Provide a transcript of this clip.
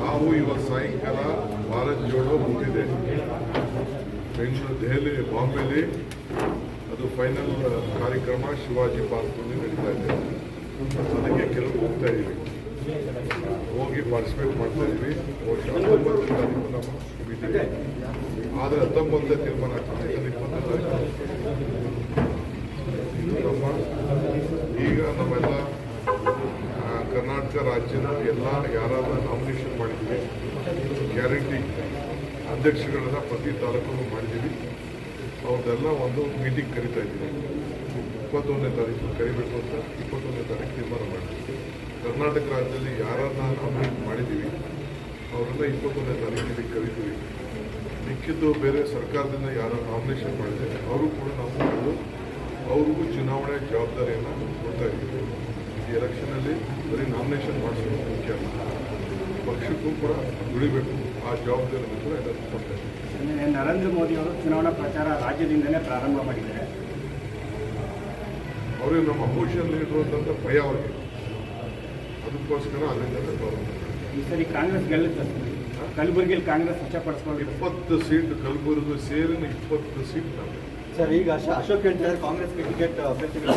ನಾವು ಇವತ್ತು ಸಾಯಂಕಾಲ ಭಾರತ್ ಜೋಡೋ ಮುಗಿದಿದೆ ಬೆಂಗಳೂರು, ದೆಹಲಿ, ಬಾಂಬೆಲಿ. ಅದು ಫೈನಲ್ ಕಾರ್ಯಕ್ರಮ ಶಿವಾಜಿ ಪಾರ್ಕ್ನಲ್ಲಿ ನಡೀತಾ ಇದೆ. ಅದಕ್ಕೆ ಕೆಲವು ಹೋಗ್ತಾ ಇದೀವಿ ಹೋಗಿ ಪಾರ್ಟಿಸಿಪೇಟ್ ಮಾಡ್ತಾ ಇದ್ವಿ ಬಹುಶಃ ಹತ್ತೊಂಬತ್ತನೇ ತಾರೀಕು ನಮ್ಮ ಮೀಟಿಂಗ್ ಆದರೆ ಹತ್ತೊಂಬತ್ತನೇ ತೀರ್ಮಾನ ಆಗ್ತದೆ. ಈಗ ನಮ್ಮೆಲ್ಲ ಕರ್ನಾಟಕ ರಾಜ್ಯದ ಎಲ್ಲ ಯಾರಾದರೂ ನಾಮಿನೇಷನ್ ಮಾಡಿದ್ದೀವಿ ಗ್ಯಾರಂಟಿ ಅಧ್ಯಕ್ಷಗಳನ್ನ ಪ್ರತಿ ತಾಲೂಕು ಮಾಡಿದ್ದೀವಿ. ಅವ್ರದ್ದೆಲ್ಲ ಒಂದು ಮೀಟಿಂಗ್ ಕರಿತಾ ಇದ್ದೀವಿ. ಇಪ್ಪತ್ತೊಂದನೇ ತಾರೀಕು ಕರಿಬೇಕು ಅಂತ ಇಪ್ಪತ್ತೊಂದನೇ ತಾರೀಕು ತೀರ್ಮಾನ ಮಾಡಿದ್ದೀವಿ. ಕರ್ನಾಟಕ ರಾಜ್ಯದಲ್ಲಿ ಯಾರನ್ನ ನಾಮಿನೇಟ್ ಮಾಡಿದ್ದೀವಿ, ಅವರನ್ನ ಇಪ್ಪತ್ತೊಂದನೇ ತಾರೀಕಿಗೆ ಕರಿತೀವಿ. ಮಿಕ್ಕಿದ್ದು ಬೇರೆ ಸರ್ಕಾರದಿಂದ ಯಾರು ನಾಮಿನೇಷನ್ ಮಾಡಿದ್ದಾರೆ ಅವರು ಕೂಡ ನಾವು ಅವ್ರಿಗೂ ಚುನಾವಣೆ ಜವಾಬ್ದಾರಿಯನ್ನು ಕೊಡ್ತಾ ಇದ್ದೀವಿ ಈ ಎಲೆಕ್ಷನಲ್ಲಿ ಬರೀ ನಾಮಿನೇಷನ್ ಮಾಡಿಸೋದು ಮುಖ್ಯ ಪಕ್ಷಕ್ಕೂ ಕೂಡ ದುಡಿಬೇಕು. ಆ ಜವಾಬ್ದಾರಿ ಕೂಡ ಎಲ್ಲರೂ ಕೊಡ್ತಾರೆ ನರೇಂದ್ರ ಮೋದಿ ಅವರು ಚುನಾವಣಾ ಪ್ರಚಾರ ರಾಜ್ಯದಿಂದಲೇ ಪ್ರಾರಂಭ ಮಾಡಿದ್ದಾರೆ. ಅವರೇ ನಮ್ಮ ಅಪೋಸಿಷನ್ ಲೀಡರ್ ಅಂತಂದ್ರೆ ಭಯ ಅವರಿಗೆ. ಅದಕ್ಕೋಸ್ಕರ ಅದರಿಂದ ಪ್ರಾರಂಭ. ಈ ಸರಿ ಕಾಂಗ್ರೆಸ್ ಗೆಲ್ಲುತ್ತೆ ಕಲಬುರಗಿಯಲ್ಲಿ ಕಾಂಗ್ರೆಸ್ ಸ್ವಚ್ಛಪಡಿಸ್ಕೊಂಡು ಇಪ್ಪತ್ತು ಸೀಟ್ ಕಲಬುರಗಿ ಸೇರಿನ ಇಪ್ಪತ್ತು ಸೀಟ್ ನಾವು ಸರ್ ಈಗ ಅಶ- ಅಶೋಕ್ ಹೇಳ್ತಾರೆ ಕಾಂಗ್ರೆಸ್ಗೆ ಟಿಕೆಟ್ ಅಭ್ಯರ್ಥಿಗಳು